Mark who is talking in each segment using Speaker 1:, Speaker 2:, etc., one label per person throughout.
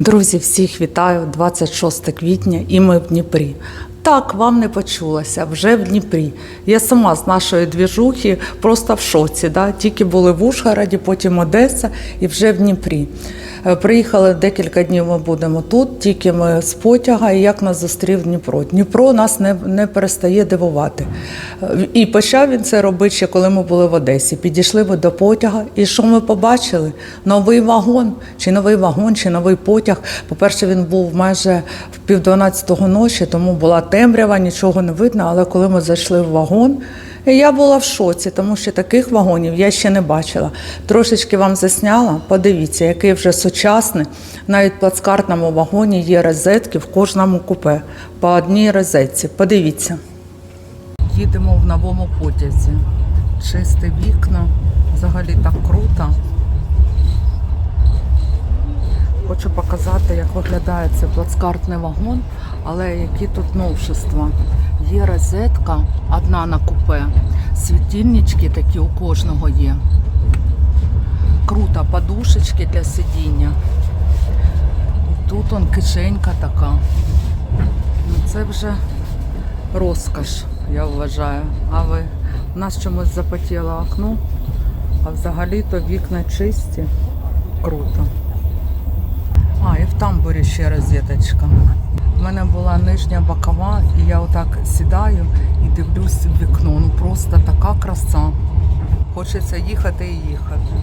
Speaker 1: Друзі, всіх вітаю 26 квітня, і ми в Дніпрі. Так, вам не почулося, вже в Дніпрі. Я сама з нашої двіжухи просто в шоці. Да? Тільки були в Ужгороді, потім Одеса і вже в Дніпрі. Е, Приїхали декілька днів. Ми будемо тут, тільки ми з потяга. І як нас зустрів Дніпро. Дніпро нас не, не перестає дивувати. Е, І почав він це робити ще коли ми були в Одесі. Підійшли ми до потяга, і що ми побачили? Новий вагон, чи новий вагон, чи новий потяг. По-перше, він був майже в пів ночі, тому була темрява, нічого не видно. Але коли ми зайшли в вагон, я була в шоці, тому що таких вагонів я ще не бачила. Трошечки вам засняла. Подивіться, який вже сучасний. Навіть в плацкартному вагоні є розетки в кожному купе по одній розетці. Подивіться. Їдемо в новому потязі. Чисте вікна. Взагалі так круто. Хочу показати, як виглядає цей плацкартний вагон, але які тут новшества. Є розетка одна на купе, світильнички такі у кожного є. Круто, подушечки для сидіння. І тут он кишенька така. Ну, це вже розкош, я вважаю. А ви у нас чомусь запотіло окно, а взагалі-то вікна чисті. Круто. А, і в тамбурі ще розеточка. У мене була нижня бокова, і я отак сідаю і дивлюсь в вікно. Ну просто така краса. Хочеться їхати і їхати.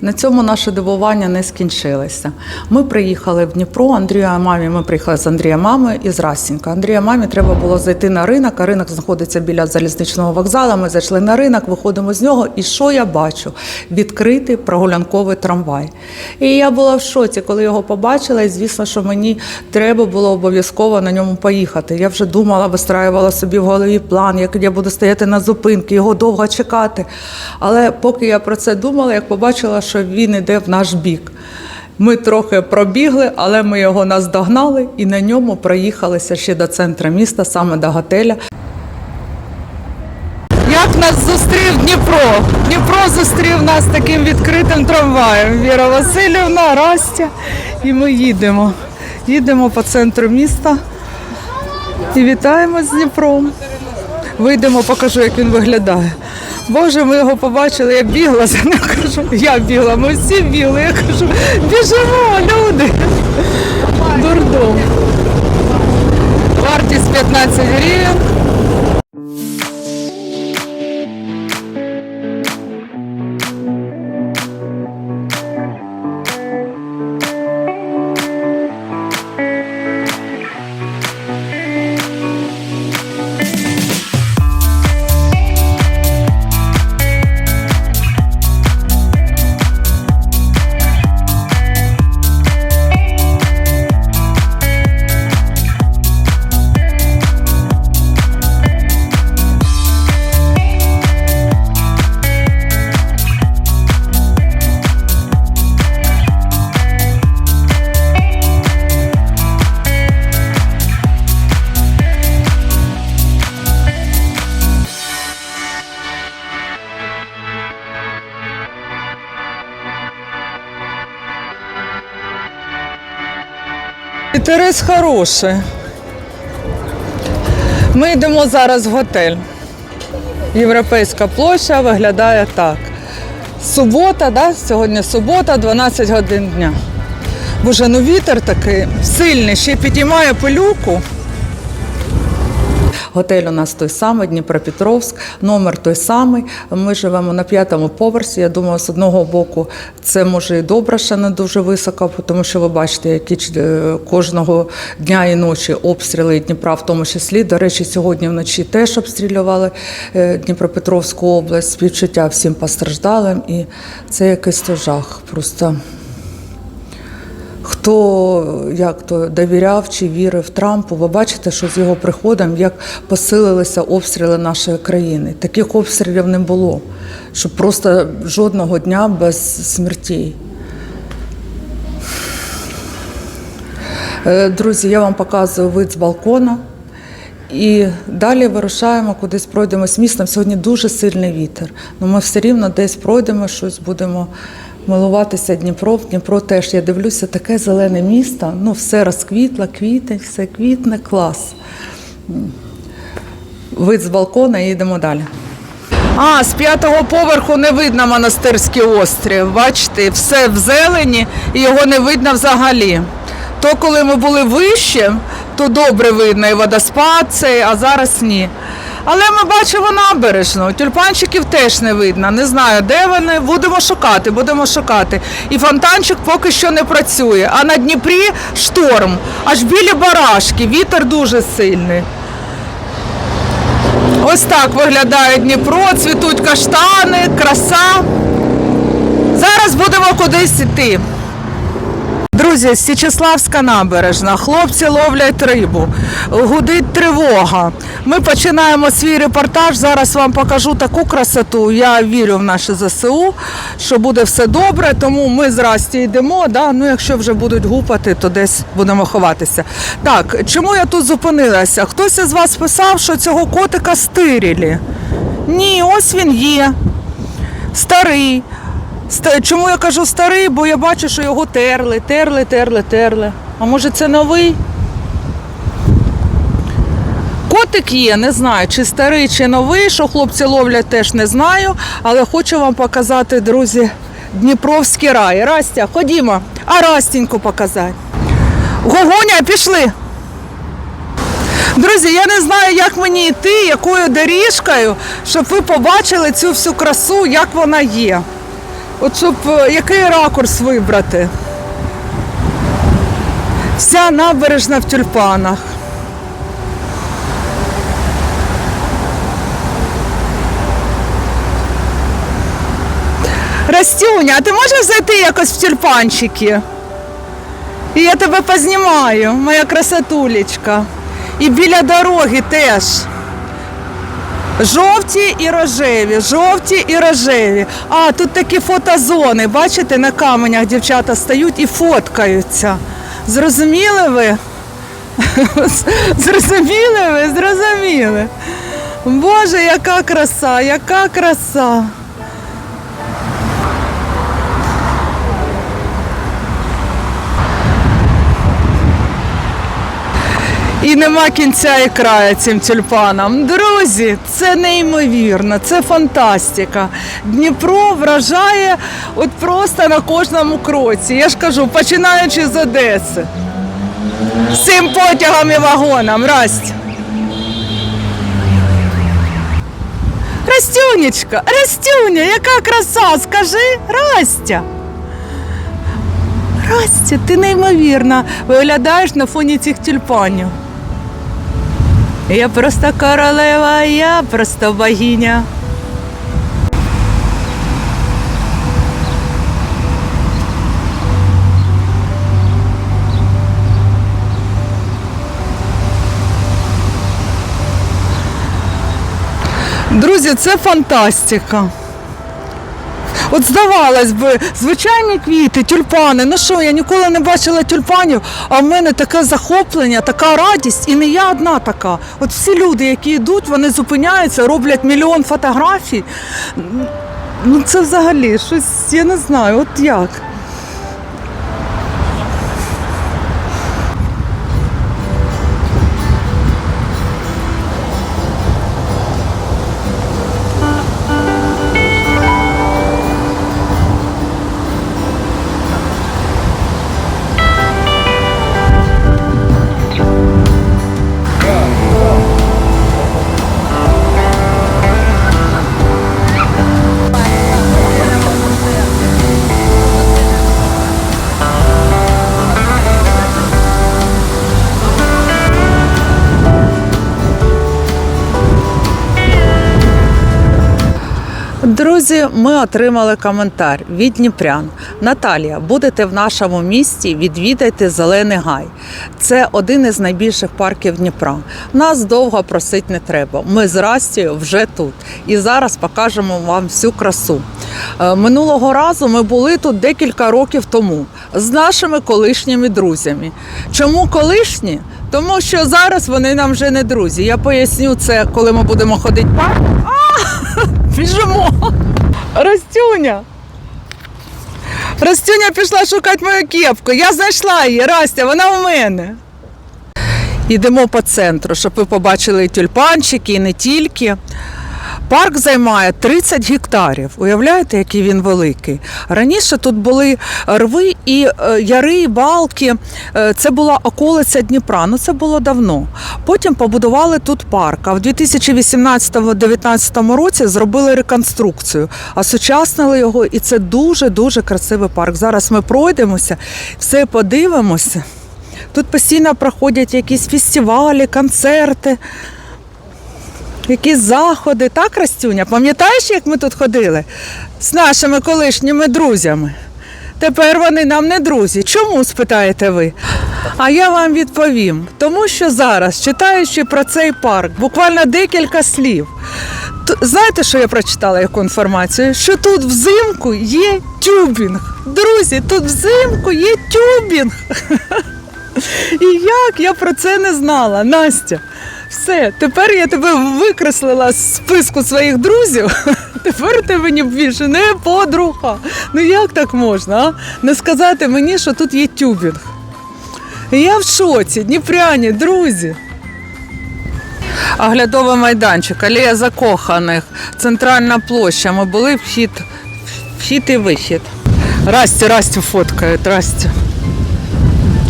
Speaker 1: На цьому наше дивування не скінчилося. Ми приїхали в Дніпро. Андрія мамі. Ми приїхали з Андрія мами і з Расінка. Андрія мамі треба було зайти на ринок. А ринок знаходиться біля залізничного вокзалу. Ми зайшли на ринок, виходимо з нього. І що я бачу? Відкритий прогулянковий трамвай. І я була в шоці, коли його побачила. І звісно, що мені треба було обов'язково на ньому поїхати. Я вже думала, вистраювала собі в голові план, як я буду стояти на зупинці, його довго чекати. Але поки я про це думала, як побачила, він іде в наш бік. Ми трохи пробігли, але ми його наздогнали і на ньому проїхалися ще до центру міста, саме до готеля. Як нас зустрів Дніпро? Дніпро зустрів нас таким відкритим трамваєм. Віра Васильівна, Растя. І ми їдемо. Їдемо по центру міста і вітаємо з Дніпром. Вийдемо, покажу, як він виглядає. Боже, ми його побачили, я бігла за ним, кажу, я бігла, ми всі бігли. Я кажу, біжимо, люди. Дурдом. Вартість 15 гривень. Інтерес хороший. Ми йдемо зараз в готель. Європейська площа виглядає так. Субота, да? сьогодні субота, 12 годин дня. Боже, ну вітер такий сильний, ще підіймає пилюку. Готель у нас той самий, Дніпропетровськ, номер той самий. Ми живемо на п'ятому поверсі. Я думаю, з одного боку це може і добре, що не дуже високо, тому що ви бачите, які е, кожного дня і ночі обстріли Дніпра, в тому числі. До речі, сьогодні вночі теж обстрілювали е, Дніпропетровську область, співчуття всім постраждалим. І це якийсь жах. Просто Хто як то довіряв чи вірив Трампу, ви бачите, що з його приходом як посилилися обстріли нашої країни. Таких обстрілів не було, щоб просто жодного дня без смертей. Е, Друзі, я вам показую вид з балкона. І далі вирушаємо, кудись пройдемо з містом. Сьогодні дуже сильний вітер. Ну ми все рівно десь пройдемо щось, будемо милуватися Дніпро. Дніпро теж я дивлюся, таке зелене місто. Ну, все розквітло, квітень, все квітне, клас. Вид з балкона і йдемо далі. А, з п'ятого поверху не видно монастирський острів. Бачите, все в зелені і його не видно взагалі. То коли ми були вище, то добре видно і водоспад цей, а зараз ні. Але ми бачимо набережну. Тюльпанчиків теж не видно. Не знаю, де вони. Будемо шукати, будемо шукати. І фонтанчик поки що не працює. А на Дніпрі шторм. Аж білі барашки, вітер дуже сильний. Ось так виглядає Дніпро, цвітуть каштани, краса. Зараз будемо кудись йти. Друзі, Січеславська набережна. Хлопці ловлять рибу. Гудить тривога. Ми починаємо свій репортаж. Зараз вам покажу таку красоту. Я вірю в наше ЗСУ, що буде все добре. Тому ми з Расті йдемо. Да? Ну, якщо вже будуть гупати, то десь будемо ховатися. Так, чому я тут зупинилася? Хтось із вас писав, що цього котика стирілі. Ні, ось він є. Старий. Чому я кажу старий? Бо я бачу, що його терли, терли, терли, терли. А може це новий? Котик є, не знаю, чи старий, чи новий, що хлопці ловлять, теж не знаю. Але хочу вам показати, друзі, Дніпровський рай. Растя, ходімо, а Растіньку показати. Гогоня, пішли. Друзі, я не знаю, як мені йти, якою доріжкою, щоб ви побачили цю всю красу, як вона є. От щоб е, який ракурс вибрати. Вся набережна в тюльпанах. Растюня, а ти можеш зайти якось в тюльпанчики? І я тебе познімаю, моя красотулечка. І біля дороги теж. Жовті і рожеві, жовті і рожеві. А, тут такі фотозони. Бачите, на каменях дівчата стають і фоткаються. Зрозуміли ви? Зрозуміли ви? Зрозуміли. Боже, яка краса, яка краса. І нема кінця і краю цим тюльпанам. Друзі, це неймовірно, це фантастика. Дніпро вражає от просто на кожному кроці. Я ж кажу, починаючи з Одеси. З цим потягом і вагоном. Расть. Растюнечка, Растюня, яка краса, скажи, Растя. Растя, ти неймовірна. Виглядаєш на фоні цих тюльпанів. Я просто королева, я просто богиня. Друзі, це фантастика. От здавалось би, звичайні квіти, тюльпани. Ну що, я ніколи не бачила тюльпанів, а в мене таке захоплення, така радість, і не я одна така. От всі люди, які йдуть, вони зупиняються, роблять мільйон фотографій. Ну це взагалі щось, я не знаю, от як. Друзі, ми отримали коментар від Дніпрян. Наталія, будете в нашому місті, відвідайте Зелений Гай. Це один із найбільших парків Дніпра. Нас довго просить не треба. Ми з Растією вже тут. І зараз покажемо вам всю красу. Е, Минулого разу ми були тут декілька років тому з нашими колишніми друзями. Чому колишні? Тому що зараз вони нам вже не друзі. Я поясню це, коли ми будемо ходити парк. Біжимо! Растюня! Растюня пішла шукати мою кепку. Я знайшла її, Растя, вона в мене. Йдемо по центру, щоб ви побачили і тюльпанчики, і не тільки. Парк займає 30 гектарів. Уявляєте, який він великий? Раніше тут були рви і е, яри, і балки. Е, Це була околиця Дніпра. Ну це було давно. Потім побудували тут парк. А в 2018-2019 році зробили реконструкцію, осучаснили його, і це дуже дуже красивий парк. Зараз ми пройдемося, все подивимося. Тут постійно проходять якісь фестивалі, концерти якісь заходи, так, Растюня? Пам'ятаєш, як ми тут ходили з нашими колишніми друзями? Тепер вони нам не друзі. Чому спитаєте ви? А я вам відповім, тому що зараз, читаючи про цей парк, буквально декілька слів. Знаєте, що я прочитала яку інформацію? Що тут взимку є тюбінг. Друзі, тут взимку є тюбінг. І як я про це не знала, Настя. Все, тепер я тебе викреслила з списку своїх друзів. Тепер ти мені більше не подруга. Ну як так можна? а? Не сказати мені, що тут є тюбінг. Я в шоці, дніпряні, друзі. Оглядовий майданчик, алея закоханих, центральна площа. Ми були вхід, вхід і вихід. Растю, Растю фоткають, Растю.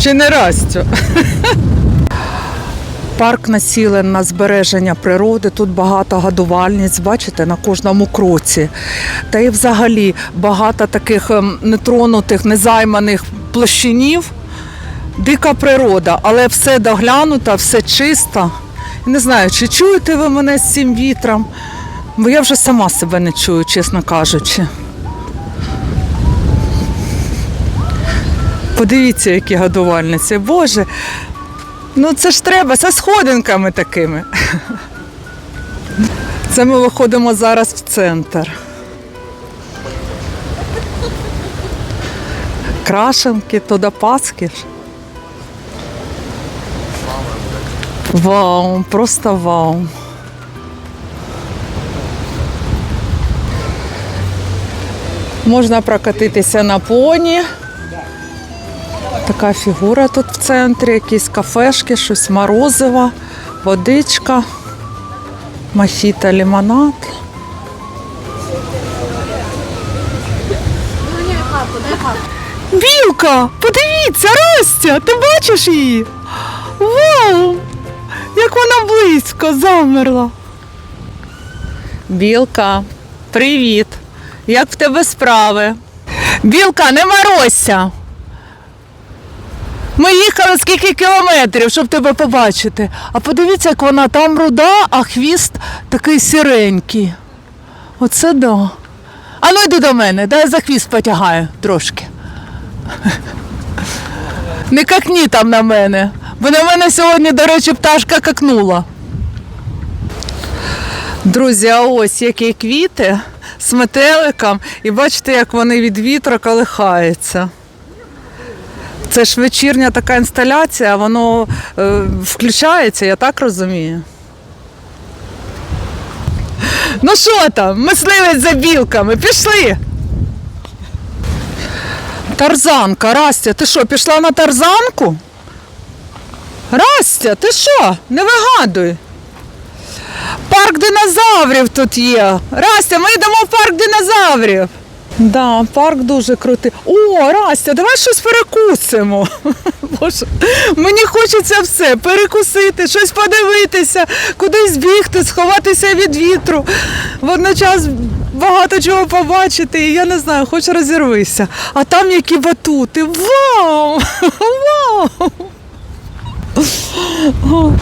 Speaker 1: Чи не Растю? Парк націлен на збереження природи. Тут багато годувальниць, бачите, на кожному кроці. Та й взагалі багато таких ем, нетронутих, незайманих площинів. Дика природа, але все доглянуто, все чисто. Не знаю, чи чуєте ви мене з цим вітром, бо я вже сама себе не чую, чесно кажучи. Подивіться, які годувальниці. Боже, Ну це ж треба, це сходинками такими. Це ми виходимо зараз в центр. Крашенки, то до Пасхи. ж. Вау, просто вау. Можна прокатитися на поні. Така фігура тут в центрі, якісь кафешки, щось морозиво, водичка, мохіто, лимонад. Білка! Подивіться, Ростя! Ти бачиш її? Вау! Як вона близько замерла. Білка, привіт! Як в тебе справи? Білка, не морозься! Ми їхали скільки кілометрів, щоб тебе побачити. А подивіться, як вона там руда, а хвіст такий сіренький. Оце да. А ну йди до мене, дай за хвіст потягаю трошки. Не какні там на мене. Бо на мене сьогодні, до речі, пташка какнула. Друзі, а ось які квіти з метеликом. І бачите, як вони від вітру колихаються. Це ж вечірня така інсталяція, воно е, включається, я так розумію. Ну що там, мисливець за білками, пішли. Тарзанка, Растя, ти що, пішла на тарзанку? Растя, ти що? Не вигадуй. Парк динозаврів тут є. Растя, ми йдемо в парк динозаврів. Да, парк дуже крутий. О, Растя, давай щось перекусимо. Боже, мені хочеться все перекусити, щось подивитися, кудись бігти, сховатися від вітру. Водночас багато чого побачити, і я не знаю, хоч розірвися. А там які батути. Вау! Вау!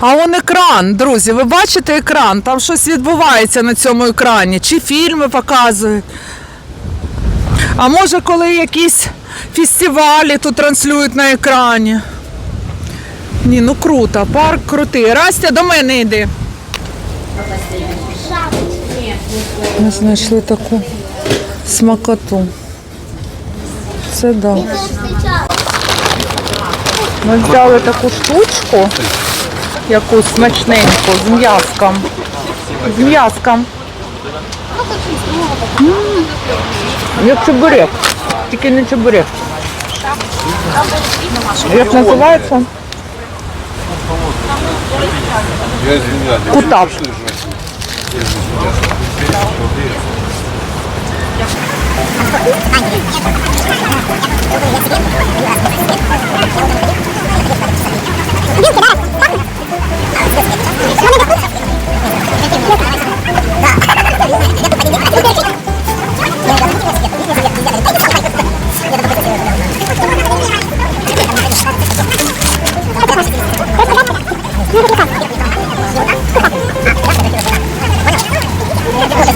Speaker 1: А он екран, друзі, ви бачите екран? Там щось відбувається на цьому екрані. Чи фільми показують. А може, коли якісь фестивалі тут транслюють на екрані. Ні, ну круто, парк крутий. Растя, до мене йди. Ми знайшли таку смакоту. Це да. Ми взяли таку штучку, якусь смачненьку з м'язком. З м'язком. Як чебурек. Тільки не чебурек. Як називається?
Speaker 2: Я извиняюсь.
Speaker 1: Кутап. Ми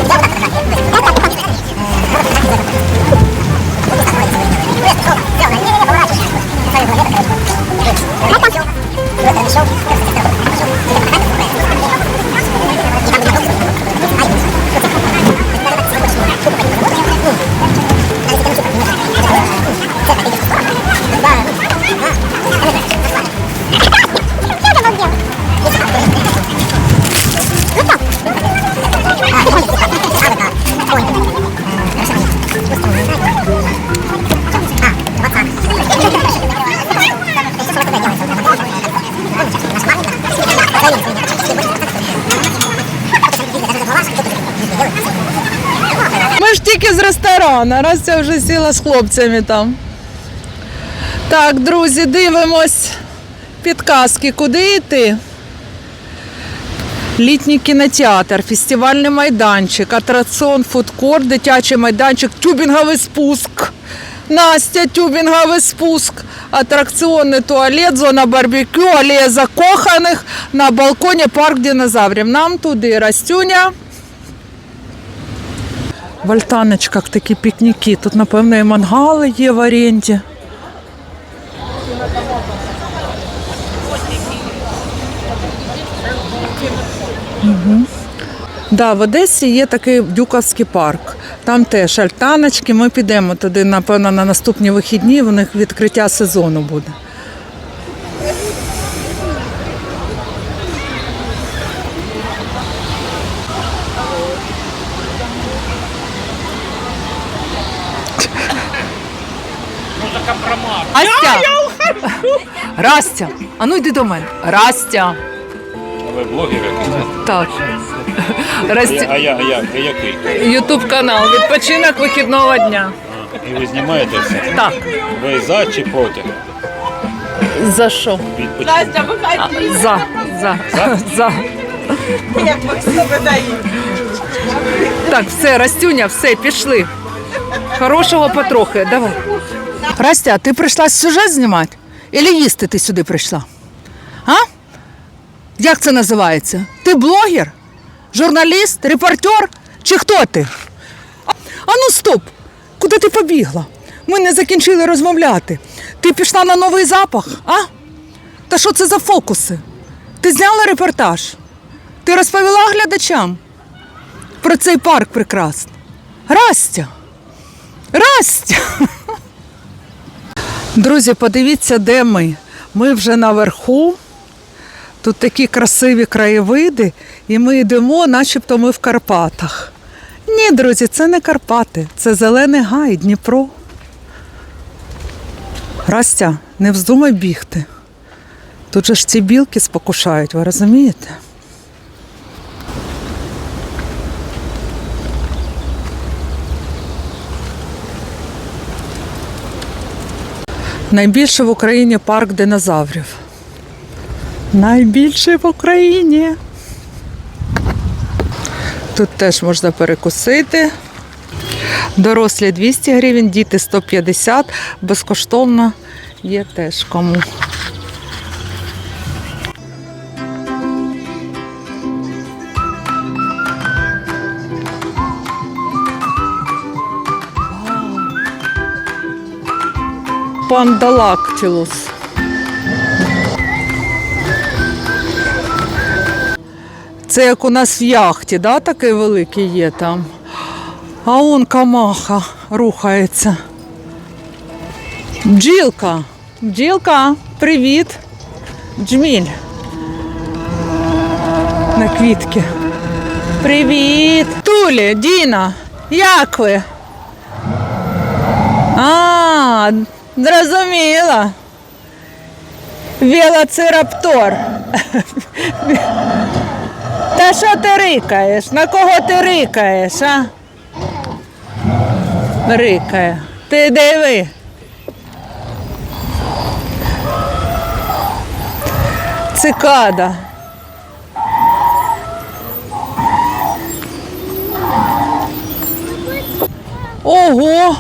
Speaker 1: ресторану, вже сіла з хлопцями там. Так, друзі, дивимось підказки, куди йти. Літній кінотеатр, фестивальний майданчик, атраціон, фудкорт, дитячий майданчик, тюбінговий спуск. Настя, тюбінговий спуск, атракціонний туалет, зона барбекю, алея закоханих, на балконі парк динозаврів. Нам туди Растюня. В альтаночках такі пікніки. Тут, напевно, і мангали є в оренді. Угу. Да, в Одесі є такий Дюковський парк. Там теж альтаночки. Ми підемо туди, напевно, на наступні вихідні. У них відкриття сезону буде. Растя! Растя! А ну йди до мене. Растя!
Speaker 2: А ви блогер якийсь?
Speaker 1: Так.
Speaker 2: А
Speaker 1: Растя.
Speaker 2: я, а я, а я, а який?
Speaker 1: Ютуб канал. Відпочинок вихідного дня.
Speaker 2: І ви знімаєте все?
Speaker 1: Так.
Speaker 2: Ви за чи проти?
Speaker 1: За що?
Speaker 2: Відпочинку.
Speaker 1: За. За. За. Так, все, Растюня, все, пішли. Хорошого потрохи, давай. Растя, ти прийшла сюжет знімати? Ілі їсти ти сюди прийшла? А? Як це називається? Ти блогер? Журналіст? Репортер? Чи хто ти? А, ну стоп! Куди ти побігла? Ми не закінчили розмовляти. Ти пішла на новий запах, а? Та що це за фокуси? Ти зняла репортаж? Ти розповіла глядачам? про цей парк прекрасний. Растя! Растя! Друзі, подивіться, де ми. Ми вже наверху. Тут такі красиві краєвиди, і ми йдемо, начебто ми в Карпатах. Ні, друзі, це не Карпати, це зелений гай, Дніпро. Растя, не вздумай бігти. Тут же ж ці білки спокушають, ви розумієте? Найбільший в Україні парк динозаврів. Найбільший в Україні. Тут теж можна перекусити. Дорослі 200 гривень, діти 150, безкоштовно є теж кому. Пандалактилус. Це як у нас в яхті, да, такий великий є там. А он камаха рухається. Бджілка. Бджілка, привіт. Джміль. На квітки. Привіт. Тулі, Діна, як ви? А, зрозуміла. Велоцираптор. Та що ти рикаєш? На кого ти рикаєш, а? Рикає. Ти диви. Цикада. Ого!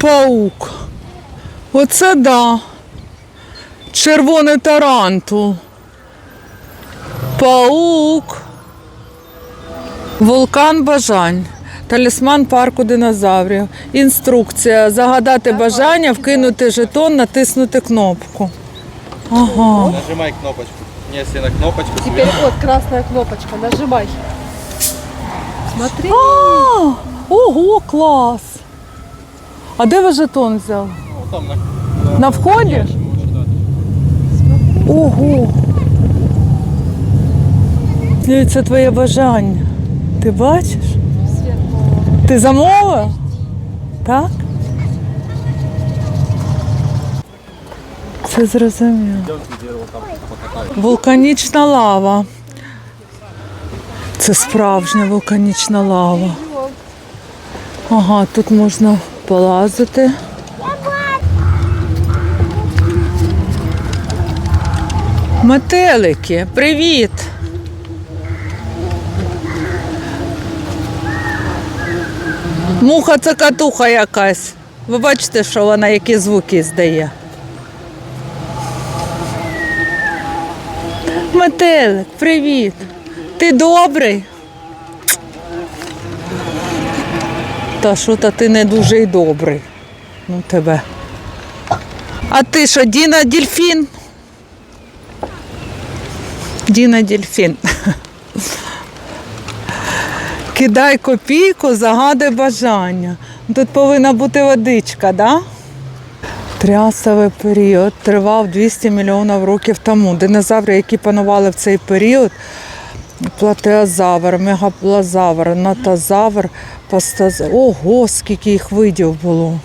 Speaker 1: Паук. Оце да. Червоний тарантул. Паук. Вулкан бажань. Талісман парку динозаврів. Інструкція. Загадати бажання, вкинути жетон, натиснути кнопку. Ага.
Speaker 3: Нажимай кнопочку. Если на кнопочку,
Speaker 4: Теперь вот красная кнопочка, нажимай. Смотри.
Speaker 1: А, ого, клас. А де ви жетон взяв?
Speaker 3: Там на...
Speaker 1: На вході? Ого. Це твоє бажання. Ти бачиш? Ти замовив? Так? Це зрозуміло. Вулканічна лава. Це справжня вулканічна лава. Ага, тут можна полазити. Метелики, привіт! Муха цокатуха якась. Ви бачите, що вона які звуки здає. Метелик, привіт! Ти добрий? Та що та ти не дуже й добрий. Ну тебе. А ти що, Діна дельфін? Діна Дельфін. Кидай копійку, загадай бажання. Тут повинна бути водичка, да? Трясовий період тривав 200 мільйонів років тому. Динозаври, які панували в цей період, платеозавр, мегаплазавр, натозавр, пастозавр. Ого, скільки їх видів було.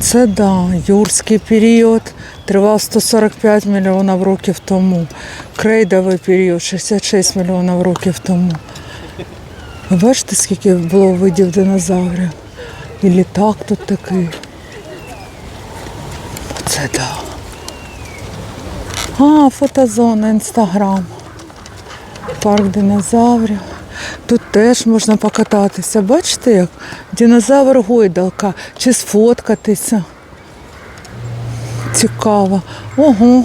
Speaker 1: Це да, юрський період тривав 145 мільйонів років тому. Крейдовий період 66 мільйонів років тому. Ви бачите, скільки було видів динозаврів? І літак тут такий. Оце да. А, фотозона, інстаграм. Парк динозаврів. Тут теж можна покататися. Бачите, як динозавр гойдалка чи сфоткатися. Цікаво. Ого.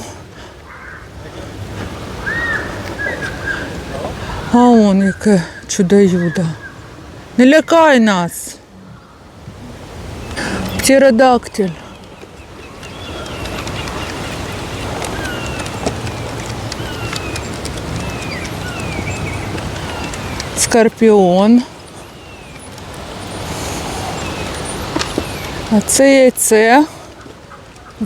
Speaker 1: А он яке чудо-юдо. Не лякай нас. Птеродактиль. Скорпіон. А це яйце,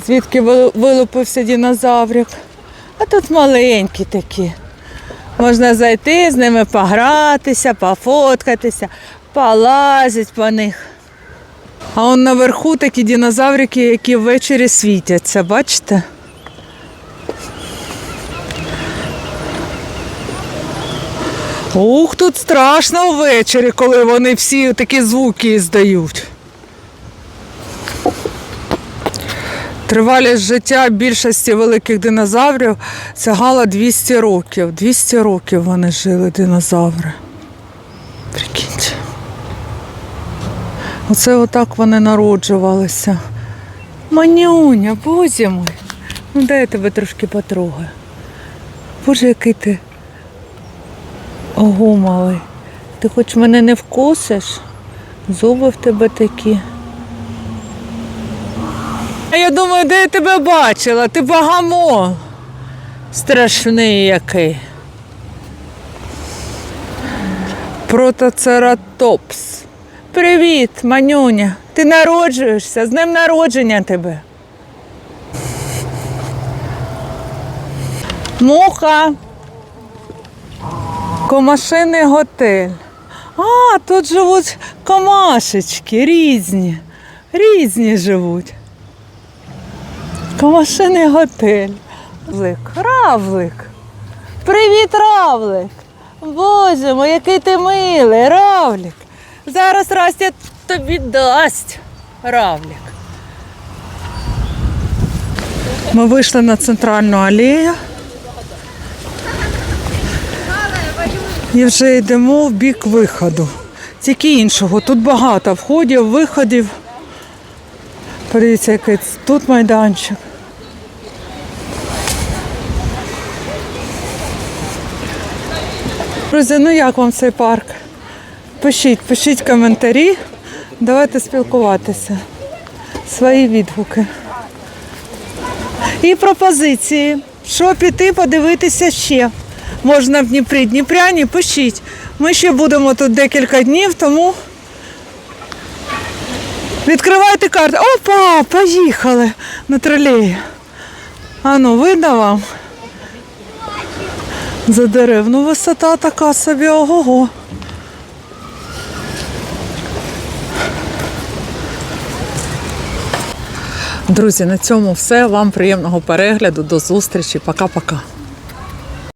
Speaker 1: звідки вилупився динозаврик. А тут маленькі такі. Можна зайти з ними погратися, пофоткатися, полазити по них. А он наверху такі динозаврики, які ввечері світяться, бачите? Ух, тут страшно ввечері, коли вони всі такі звуки здають. Тривалість життя більшості великих динозаврів сягала 200 років. 200 років вони жили, динозаври. Прикиньте. Оце отак вони народжувалися. Манюня, боже мой. Ну дай я тебе трошки потрогаю. Боже, який ти Ого. Ти хоч мене не вкусиш? Зуби в тебе такі. Я думаю, де я тебе бачила? Ти багамо. Страшний який. Протоцератопс. Привіт, манюня. Ти народжуєшся, з днем народження тебе. Муха. Комашиний готель. А, тут живуть камашечки різні. Різні живуть. Камашиний готель. Равлик, равлик. Привіт, равлик. Боже мой, який ти милий, равлик. Зараз Растя тобі дасть равлик. Ми вийшли на центральну алею. І вже йдемо в бік виходу. Тільки іншого. Тут багато входів, виходів. Подивіться, який тут майданчик. Друзі, ну як вам цей парк? Пишіть, пишіть коментарі. Давайте спілкуватися. Свої відгуки. І пропозиції. Що піти подивитися ще? Можна в Дніпрі. Дніпряні, пишіть. Ми ще будемо тут декілька днів, тому відкривайте карту. Опа, поїхали на тролеї. А ну, видно вам? За дерев. Ну, висота така собі, ого-го. Друзі, на цьому все. Вам приємного перегляду. До зустрічі. Пока-пока.